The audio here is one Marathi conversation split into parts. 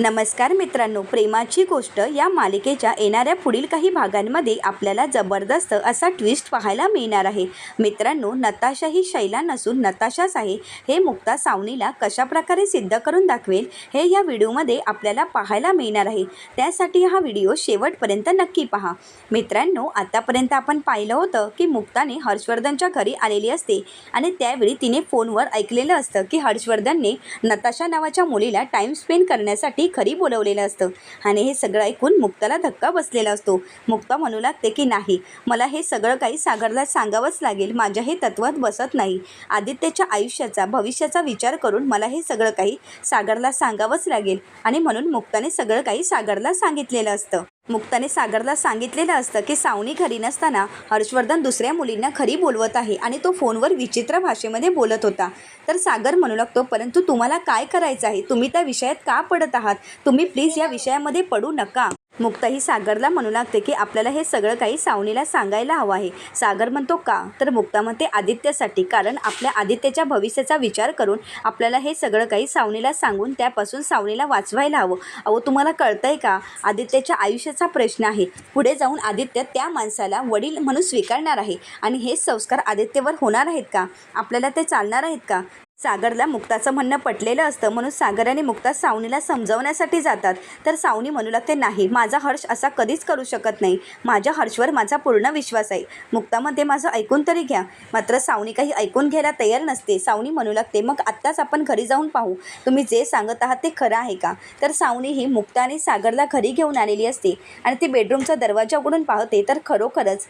नमस्कार मित्रांनो प्रेमाची गोष्ट या मालिकेच्या येणाऱ्या पुढील काही भागांमध्ये आपल्याला जबरदस्त असा ट्विस्ट पाहायला मिळणार आहे. मित्रांनो नताशा ही शैला नसून नताशाच आहे. हे मुक्ता सावनीला कशाप्रकारे सिद्ध करून दाखवेल हे या व्हिडिओमध्ये आपल्याला पाहायला मिळणार आहे. त्यासाठी हा व्हिडिओ शेवटपर्यंत नक्की पहा. मित्रांनो आतापर्यंत आपण पाहिलं होतं की मुक्ताने हर्षवर्धनच्या घरी आलेली असते आणि त्यावेळी तिने फोनवर ऐकलेलं असतं की हर्षवर्धनने नताशा नावाच्या मुलीला टाईम स्पेंड करण्यासाठी खरी बोलवलेलं असतं. आणि हे सगळं ऐकून मुक्ताला धक्का बसलेला असतो. मुक्ता म्हणू लागते की नाही मला हे सगळं काही सागरला सांगावंच लागेल. माझ्या हे तत्वात बसत नाही. आदित्यच्या आयुष्याचा भविष्याचा विचार करून मला हे सगळं काही सागरला सांगावंच लागेल. आणि म्हणून मुक्ताने सगळं काही सागरला सांगितलेलं असतं. मुक्ताने सागरला सांगितलेलं असतं की सावनी घरी नसताना हर्षवर्धन दुसऱ्या मुलींना खरी बोलवत आहे आणि तो फोनवर विचित्र भाषेमध्ये बोलत होता. तर सागर म्हणू लागतो परंतु तुम्हाला काय करायचं आहे? तुम्ही त्या विषयात का पडत आहात? तुम्ही प्लीज या विषयामध्ये पडू नका. मुक्ता ही सागरला म्हणू लागते की आपल्याला हे सगळं काही सावनीला सांगायला हवं आहे. सागर म्हणतो का? तर मुक्ता म्हणते आदित्यासाठी कारण आपल्या आदित्याच्या भविष्याचा विचार करून आपल्याला हे सगळं काही सावनीला सांगून त्यापासून सावनीला वाचवायला हवं. अहो तुम्हाला कळतंय का? आदित्यच्या आयुष्याचा प्रश्न आहे. पुढे जाऊन आदित्य त्या माणसाला वडील म्हणून स्वीकारणार आहे. आणि हे संस्कार आदित्यवर होणार आहेत का? आपल्याला ते चालणार आहेत का? सागरला मुक्ताचं म्हणणं पटलेलं असतं म्हणून सागर आणि मुक्ता सावनीला समजवण्यासाठी जातात. तर सावनी म्हणू लागते नाही माझा हर्ष असा कधीच करू शकत नाही. माझ्या हर्षवर माझा पूर्ण विश्वास आहे मुक्तामध्ये माझं ऐकून तरी घ्या. मात्र सावनी काही ऐकून घ्यायला तयार नसते. सावनी म्हणू लागते मग आत्ताच आपण घरी जाऊन पाहू. तुम्ही जे सांगत आहात ते खरं आहे का तर सावनी ही मुक्ता आणि सागरला घरी घेऊन आलेली असते आणि ती बेडरूमचा दरवाजा उघडून पाहते तर खरोखरच.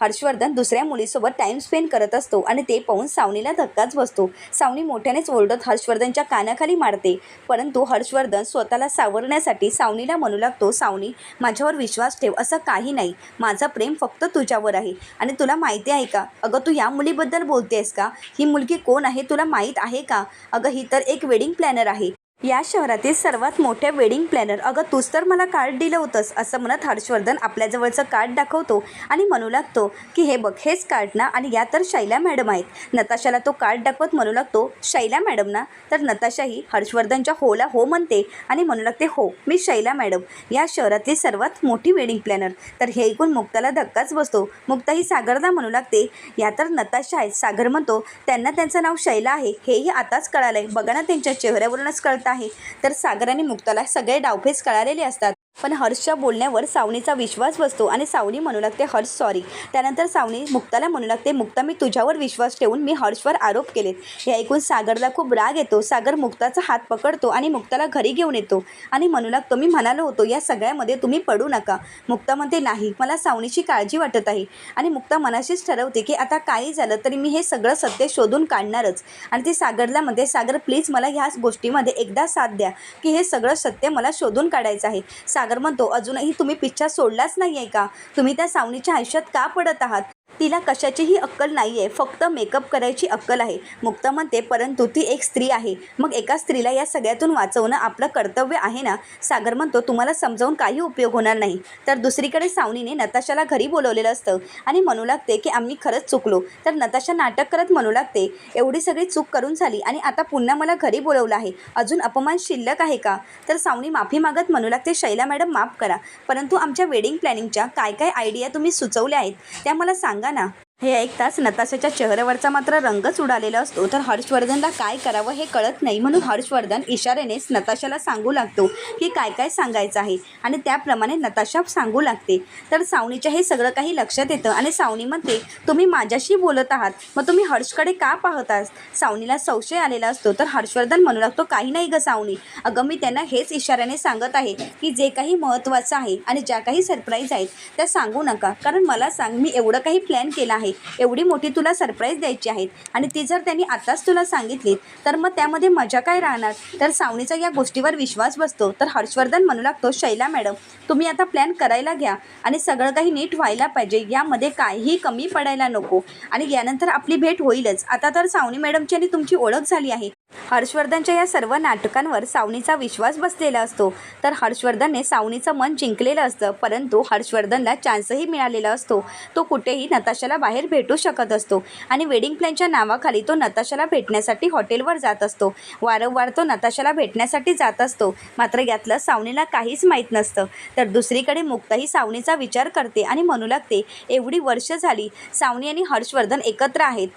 हर्षवर्धन दुसऱ्या मुलीसोबत टाईम स्पेंड करत असतो आणि ते पाहून सावनीला धक्काच बसतो. सावनी मोठ्यानेच ओरडत हर्षवर्धनच्या कानाखाली मारते. परंतु हर्षवर्धन स्वतःला सावरण्यासाठी सावनीला म्हणू लागतो सावनी माझ्यावर विश्वास ठेव असं काही नाही. माझं प्रेम फक्त तुझ्यावर आहे आणि तुला माहिती आहे का? अगं तू या मुलीबद्दल बोलतेस का? ही मुलगी कोण आहे? तुला माहीत आहे का? अगं ही तर एक वेडिंग प्लॅनर आहे. या शहरातील सर्वात मोठ्या वेडिंग प्लॅनर. अगं तूच तर मला कार्ड दिलं होतंस असं म्हणत हर्षवर्धन आपल्याजवळचं कार्ड दाखवतो आणि म्हणू लागतो की हे बघ हेच कार्ड ना आणि या तर शैला मॅडम आहेत. नताशाला तो कार्ड दाखवत म्हणू लागतो शैला मॅडम ना? तर नताशाही हर्षवर्धनच्या होला हो म्हणते आणि म्हणू लागते हो मी शैला मॅडम या शहरातली सर्वात मोठी वेडिंग प्लॅनर. तर हे ऐकून मुक्ताला धक्काच बसतो. मुक्ता ही सागरला म्हणू लागते या तर नताशा आहेत सागर म्हणतो त्यांना त्यांचं नाव शैला आहे हेही आताच कळालं आहे बघा ना त्यांच्या चेहऱ्यावरूनच कळतं आहे. तर सागराने मुक्ताला सगळे डावफेस कळालेले असतात. पण हर्षच्या बोलण्यावर सावनीचा विश्वास बसतो आणि सावनी म्हणू लागते हर्ष सॉरी त्यानंतर सावनी मुक्ताला म्हणू लागते मुक्ता मी तुझ्यावर विश्वास ठेवून मी हर्षवर आरोप केलेत. हे ऐकून सागरला खूप राग येतो. सागर मुक्ताचा हात पकडतो आणि मुक्ताला घरी घेऊन येतो आणि म्हणू लागतो मी म्हणालो होतो या सगळ्यामध्ये तुम्ही पडू नका. मुक्ता म्हणते नाही मला सावनीची काळजी वाटत आहे. आणि मुक्ता मनाशीच ठरवते की आता काही झालं तरी मी हे सगळं सत्य शोधून काढणारच. आणि ती सागरला म्हणते सागर प्लीज मला ह्या गोष्टीमध्ये एकदा साथ द्या की हे सगळं सत्य मला शोधून काढायचं आहे. सागर म्हणतो अजूनही तुम्ही पिच्छा सोडलाच नाही आहे का? तुम्ही त्या सावनीच्या आयुष्यात का पडत आहात? तिला कशाचीही अक्कल नाही आहे फक्त मेकअप करायची अक्कल आहे. मुक्त म्हणते परंतु ती एक स्त्री आहे. मग एका स्त्रीला या सगळ्यातून वाचवणं आपलं कर्तव्य आहे ना? सागर म्हणतो तुम्हाला समजावून काही उपयोग होणार नाही. तर दुसरीकडे सावनीने नताशाला घरी बोलवलेलं असतं आणि म्हणू लागते की आम्ही खरंच चुकलो. तर नताशा नाटक करत म्हणू लागते एवढी सगळी चूक करून झाली आणि आता पुन्हा मला घरी बोलवलं आहे. अजून अपमान शिल्लक आहे का? तर सावनी माफी मागत म्हणू लागते शैला मॅडम माफ करा. परंतु आमच्या वेडिंग प्लॅनिंगच्या काय काय आयडिया तुम्ही सुचवल्या आहेत त्या मला सांगा ना हे ऐकताच नताशाच्या चेहऱ्यावरचा मात्र रंगच उडालेला असतो. तर हर्षवर्धनला काय करावं हे कळत नाही म्हणून हर्षवर्धन इशाऱ्यानेच नताशाला सांगू लागतो की काय काय सांगायचं आहे. आणि त्याप्रमाणे नताशा सांगू लागते. तर सावनीच्या हे सगळं काही लक्षात येतं आणि सावनी म्हणते तुम्ही माझ्याशी बोलत आहात. मग तुम्ही हर्षकडे का पाहत आहात? सावनीला संशय आलेला असतो. तर हर्षवर्धन म्हणू लागतो काही नाही ग सावनी. अगं मी त्यांना हेच इशाऱ्याने सांगत आहे की जे काही महत्त्वाचं आहे आणि ज्या काही सरप्राईज आहेत त्या सांगू नका. कारण मला सांग मी एवढं काही प्लॅन केला आहे आहे. एवढी मोठी तुला सरप्राईज द्यायची आहेत आणि ती जर त्यांनी आताच तुला सांगितली तर मग त्यामध्ये मजा काय राहणार? तर सावनीचा या गोष्टीवर विश्वास बसतो. तर हर्षवर्धन म्हणू लागतो शैला मॅडम तुम्ही आता प्लॅन करायला घ्या आणि सगळं काही नीट व्हायला पाहिजे. यामध्ये काहीही कमी पडायला नको. आणि यानंतर आपली भेट होईलच. आता तर सावनी मॅडमची आणि तुमची ओळख झाली आहे. हर्षवर्धनच्या या सर्व नाटकांवर सावनीचा विश्वास बसलेला असतो. तर हर्षवर्धनने सावनीचं मन जिंकलेलं असतं परंतु हर्षवर्धनला चान्सही मिळालेला असतो. तो कुठेही नताशाला बाहेर भेटू शकत असतो आणि वेडिंग प्लॅनच्या नावाखाली तो नताशाला भेटण्यासाठी हॉटेलवर जात असतो. वारंवार तो नताशाला भेटण्यासाठी जात असतो. मात्र यातलं सावनीला काहीच माहीत नसतं. तर दुसरीकडे मुक्ताही सावनीचा विचार करते आणि म्हणू लागते एवढी वर्ष झाली सावनी आणि हर्षवर्धन एकत्र आहेत.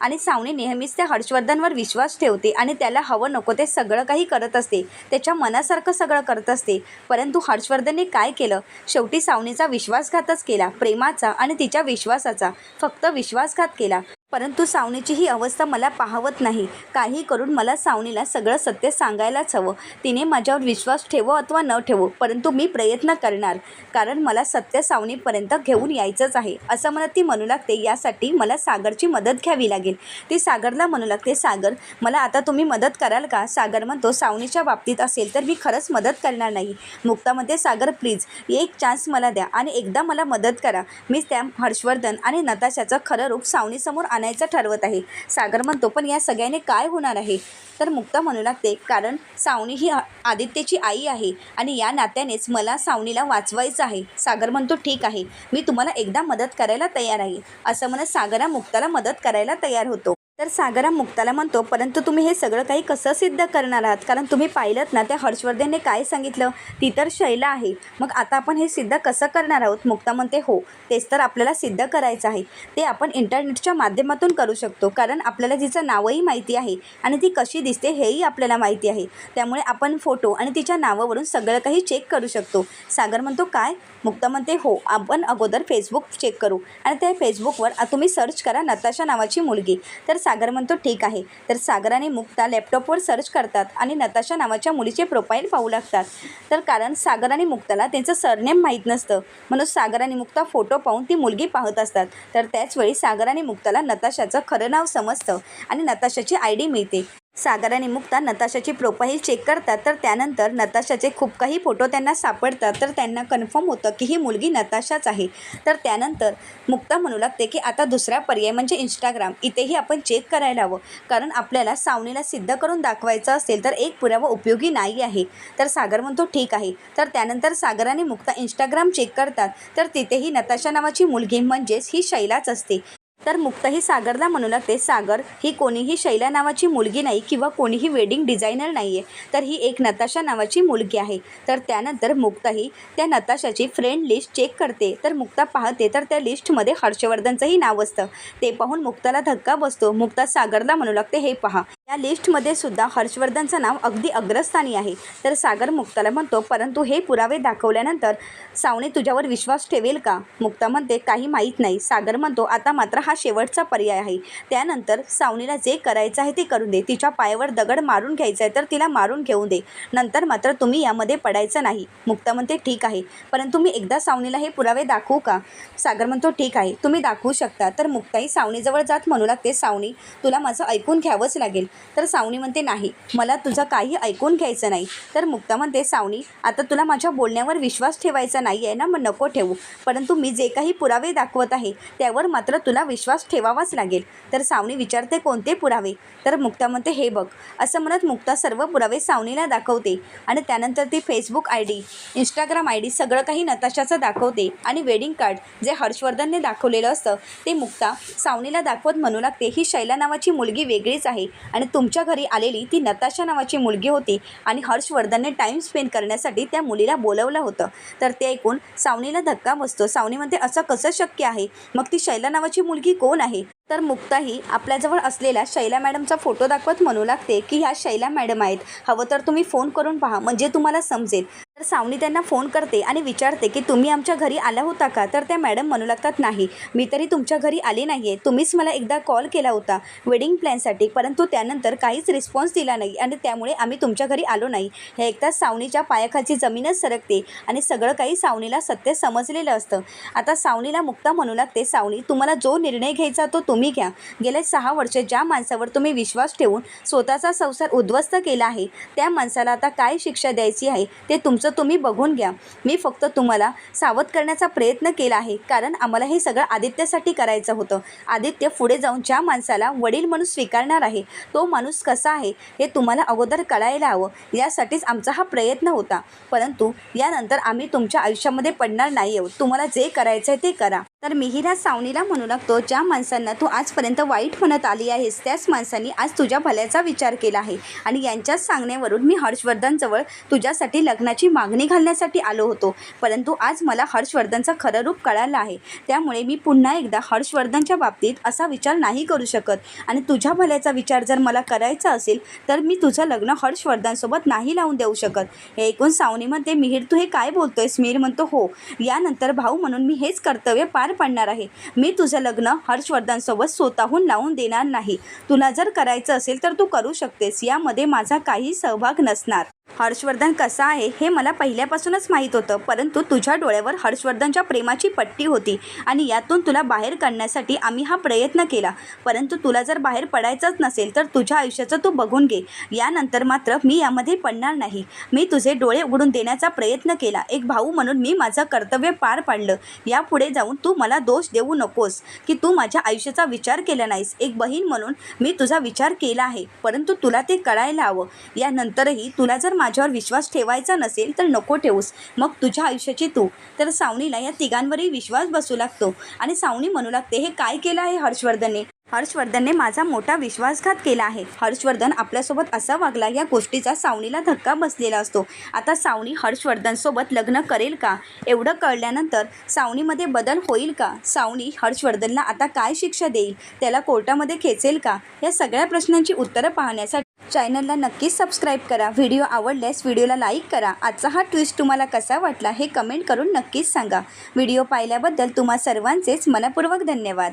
आणि सावनी नेहमीच त्या हर्षवर्धनवर विश्वास ठेवते आणि त्याला हवं नको ते सगळं काही करत असते. त्याच्या मनासारखं सगळं करत असते. परंतु हर्षवर्धनने काय केलं? शेवटी सावनीचा विश्वासघातच केला. प्रेमाचा आणि तिच्या विश्वासाचा. फक्त विश्वासघात केला. परंतु सावनीची ही अवस्था मला पाहवत नाही. काही करून मला सावनीला सगळं सत्य सांगायलाच हवं. तिने माझ्यावर विश्वास ठेवो अथवा न ठेवो परंतु मी प्रयत्न करणार. कारण मला सत्य सावनीपर्यंत घेऊन यायचंच आहे असं मला ती म्हणू लागते यासाठी मला सागरची मदत घ्यावी लागेल. ती सागरला म्हणू लागते सागर मला आता तुम्ही मदत कराल का सागर म्हणतो सावनीच्या बाबतीत असेल तर मी खरंच मदत करणार नाही मुक्तामध्ये सागर प्लीज एक चान्स मला द्या आणि एकदा मला मदत करा मी त्या हर्षवर्धन आणि नताशाचं खरं रूप सावनीसमोर आणायचं ठरवत आहे. सागर म्हणतो पण या सगळ्याने काय होणार आहे? तर मुक्ता म्हणू लागते कारण सावनी ही आदित्यची आई आहे आणि या नात्यानेच मला सावनीला वाचवायचं आहे. सागर म्हणतो ठीक आहे मी तुम्हाला एकदा मदत करायला तयार आहे. असं म्हणत सागरा मुक्ताला मदत करायला तयार होतो. तर सागरा मुक्ताला म्हणतो परंतु तुम्ही हे सगळं काही कसं सिद्ध करणार आहात? कारण तुम्ही पाहिलं ना त्या हर्षवर्धनने काय सांगितलं? ती तर शैला आहे. मग आता आपण हे सिद्ध कसं करणार आहोत? मुक्ता म्हणते हो तेच तर आपल्याला सिद्ध करायचं आहे. ते आपण इंटरनेटच्या माध्यमातून करू शकतो कारण आपल्याला तिचं नावही माहिती आहे आणि ती कशी दिसते हेही आपल्याला माहिती आहे. त्यामुळे आपण फोटो आणि तिच्या नावावरून सगळं काही चेक करू शकतो. सागर म्हणतो काय? मुक्ता म्हणते हो आपण अगोदर फेसबुक चेक करू आणि त्या फेसबुकवर तुम्ही सर्च करा नताशा नावाची मुलगी. तर सागर म्हणतो ठीक आहे. तर सागर आणि मुक्ता लॅपटॉपवर सर्च करतात आणि नताशा नावाच्या मुलीचे प्रोफाईल पाहू लागतात. तर कारण सागर आणि मुक्ताला त्यांचं सरनेम माहीत नसतं. म्हणून सागर आणि मुक्ता फोटो पाहून ती मुलगी पाहत असतात. तर त्याचवेळी सागर आणि मुक्ताला नताशाचं खरं नाव समजतं आणि नताशाची आय डी मिळते. सागर आणि मुक्ता नताशाची प्रोफाईल चेक करतात तर त्यानंतर नताशाचे खूप काही फोटो त्यांना सापडतात. तर त्यांना कन्फर्म होतं की ही मुलगी नताशाच आहे. तर त्यानंतर मुक्ता म्हणू लागते की आता दुसरा पर्याय म्हणजे इंस्टाग्राम इथेही आपण चेक करायला हवं. कारण आपल्याला सावनीला सिद्ध करून दाखवायचं असेल तर एक पुरावा उपयोगी नाही आहे. तर सागर म्हणतो ठीक आहे. तर त्यानंतर सागर आणि मुक्ता इंस्टाग्राम चेक करतात. तर तिथेही नताशा नावाची मुलगी म्हणजेच ही शैलाच असते. तर मुक्ताही सागरला म्हणू लागते सागर ही कोणीही शैला नावाची मुलगी नाही किंवा कोणीही वेडिंग डिझायनर नाही आहे तर ही एक नताशा नावाची मुलगी आहे. तर त्यानंतर मुक्ताही त्या नताशाची फ्रेंड लिस्ट चेक करते. तर मुक्ता पाहते तर त्या लिस्टमध्ये हर्षवर्धनचंही नाव असतं. ते पाहून मुक्ताला धक्का बसतो. मुक्ता सागरला म्हणू लागते हे पहा या लिस्टमध्ये सुद्धा हर्षवर्धनचं नाव अगदी अग्रस्थानी आहे. तर सागर मुक्ताला म्हणतो परंतु हे पुरावे दाखवल्यानंतर सावणे तुझ्यावर विश्वास ठेवेल का? मुक्ता म्हणते काही माहीत नाही. सागर म्हणतो आता मात्र हा शेवटचा पर्याय आहे. त्यानंतर सावनीला जे करायचं आहे ते करून दे. तिच्या पायावर दगड मारून घ्यायचा आहे तर तिला मारून घेऊन दे. नंतर मात्र तुम्ही यामध्ये पडायचं नाही. मुक्ता म्हणते ठीक आहे. परंतु मी एकदा सावनीला हे पुरावे दाखवू का? सागर म्हणतो ठीक आहे. तुम्ही दाखवू शकता. तर मुक्ताही सावनीजवळ जात म्हणू लागते सावनी तुला माझं ऐकून घ्यावंच लागेल. तर सावनी म्हणते नाही मला तुझं काही ऐकून घ्यायचं नाही. तर मुक्ता म्हणते सावनी आता तुला माझ्या बोलण्यावर विश्वास ठेवायचा नाही आहे ना मग नको ठेवू. परंतु मी जे काही पुरावे दाखवत आहे त्यावर मात्र तुला विश्वास ठेवावाच लागेल. तर सावनी विचारते कोणते पुरावे? तर मुक्ता म्हणते हे बघ. असं म्हणत मुक्ता सर्व पुरावे सावनीला दाखवते आणि त्यानंतर ती Facebook I D Instagram I D सगळं काही नताशाचं दाखवते आणि वेडिंग कार्ड जे हर्षवर्धनने दाखवलेलं असतं ते मुक्ता सावनीला दाखवत म्हणू लागते ही शैला नावाची मुलगी वेगळीच आहे आणि तुमच्या घरी आलेली ती नताशा नावाची मुलगी होती आणि हर्षवर्धनने टाईम स्पेंड करण्यासाठी त्या मुलीला बोलवलं होतं. तर ते ऐकून सावनीला धक्का बसतो. सावनी म्हणते असं कसं शक्य आहे? मग ती शैला नावाची मुलगी कोण आहे? तर मुक्ताही आपल्याजवळ असलेल्या शैला मॅडमचा फोटो दाखवत म्हणू लागते की ह्या शैला मॅडम आहेत. हवं तर तुम्ही फोन करून पहा म्हणजे तुम्हाला समजेल. तर सावनी त्यांना फोन करते आणि विचारते की तुम्ही आमच्या घरी आला होता का? तर त्या मॅडम म्हणू लागतात नाही. मी तरी तुमच्या घरी आले नाही आहे तुम्हीच मला एकदा कॉल केला होता वेडिंग प्लॅनसाठी परंतु त्यानंतर काहीच रिस्पॉन्स दिला नाही आणि त्यामुळे आम्ही तुमच्या घरी आलो नाही. हे एकताच सावनीच्या पायाखालची जमीनच सरकते आणि सगळं काही सावनीला सत्य समजलेलं असतं. आता सावनीला मुक्ता म्हणू लागते सावनी तुम्हाला जो निर्णय घ्यायचा तो तुम्ही घ्या. गेले सहा वर्ष ज्या माणसावर तुम्ही विश्वास ठेवून स्वतःचा संसार उद्ध्वस्त केला आहे त्या माणसाला आता काय शिक्षा द्यायची आहे ते तुमचं तुम्ही बघून घ्या. मी फक्त तुम्हाला सावध करण्याचा प्रयत्न केला आहे कारण आम्हाला हे सगळं आदित्यासाठी करायचं होतं. आदित्य पुढे जाऊन ज्या माणसाला वडील म्हणून स्वीकारणार आहे तो माणूस कसा आहे हे तुम्हाला अगोदर कळायला हवं. यासाठीच आमचा हा प्रयत्न होता. परंतु यानंतर आम्ही तुमच्या आयुष्यामध्ये पडणार नाही आहोत. तुम्हाला जे करायचं आहे ते करा. तर मिहिरा सावनीला म्हणू लागतो ज्या माणसांना तू आजपर्यंत वाईट म्हणत आली आहेस त्याच माणसांनी आज तुझ्या भल्याचा विचार केला आहे. आणि यांच्याच सांगण्यावरून मी हर्षवर्धनजवळ तुझ्यासाठी लग्नाची मागणी घालण्यासाठी आलो होतो. परंतु आज मला हर्षवर्धनचा खरं रूप कळालं आहे. त्यामुळे मी पुन्हा एकदा हर्षवर्धनच्या बाबतीत असा विचार नाही करू शकत. आणि तुझ्या भल्याचा विचार जर मला करायचा असेल तर मी तुझं लग्न हर्षवर्धनसोबत नाही लावून देऊ शकत. हे ऐकून सावनीमध्ये मिहीर तू हे काय बोलतोयस? मिहीर म्हणतो हो यानंतर भाऊ म्हणून मी हेच कर्तव्य पार पाडणार आहे. मी तुझं लग्न हर्षवर्धनसोबत स्वतःहून लावून देणार नाही. तुला जर करायचं असेल तर तू करू शकतेस. यामध्ये माझा काही सहभाग नसणार. हर्षवर्धन कसा आहे हे मला पहिल्यापासूनच माहीत होतं परंतु तुझ्या डोळ्यावर हर्षवर्धनच्या प्रेमाची पट्टी होती आणि यातून तुला बाहेर काढण्यासाठी आम्ही हा प्रयत्न केला. परंतु तुला जर बाहेर पडायचंच नसेल तर तुझ्या आयुष्याचं तू बघून घे. यानंतर मात्र मी यामध्ये पडणार नाही. मी तुझे डोळे उघडून देण्याचा प्रयत्न केला. एक भाऊ म्हणून मी माझं कर्तव्य पार पाडलं. यापुढे जाऊन तू मला दोष देऊ नकोस की तू माझ्या आयुष्याचा विचार केला नाहीस. एक बहीण म्हणून मी तुझा विचार केला आहे परंतु तुला ते कळायला हवं. यानंतरही तुला जर माझ्यावर विश्वास ठेवायचा नसेल तर नको ठेवूस. मग तुझ्या आयुष्याची तू. तर सावनीला या तिघांवरही विश्वास बसू लागतो. आणि सावनी म्हणू लागते हे काय केलं आहे हर्षवर्धनने? हर्षवर्धनने माझा मोठा विश्वासघात केला आहे. हर्षवर्धन आपल्यासोबत असा वागला या गोष्टीचा सावनीला धक्का बसलेला असतो. आता सावनी हर्षवर्धनसोबत लग्न करेल का? एवढं कळल्यानंतर सावनीमध्ये बदल होईल का? सावनी हर्षवर्धनला आता काय शिक्षा देईल? त्याला कोर्टामध्ये खेचेल का? या सगळ्या प्रश्नांची उत्तरं पाहण्यासाठी चॅनलला नक्कीच सबस्क्राईब करा. व्हिडिओ आवडल्यास व्हिडिओला लाईक करा. आजचा हा ट्विस्ट तुम्हाला कसा वाटला हे कमेंट करून नक्कीच सांगा. व्हिडिओ पाहिल्याबद्दल तुम्हा सर्वांचेच मनपूर्वक धन्यवाद.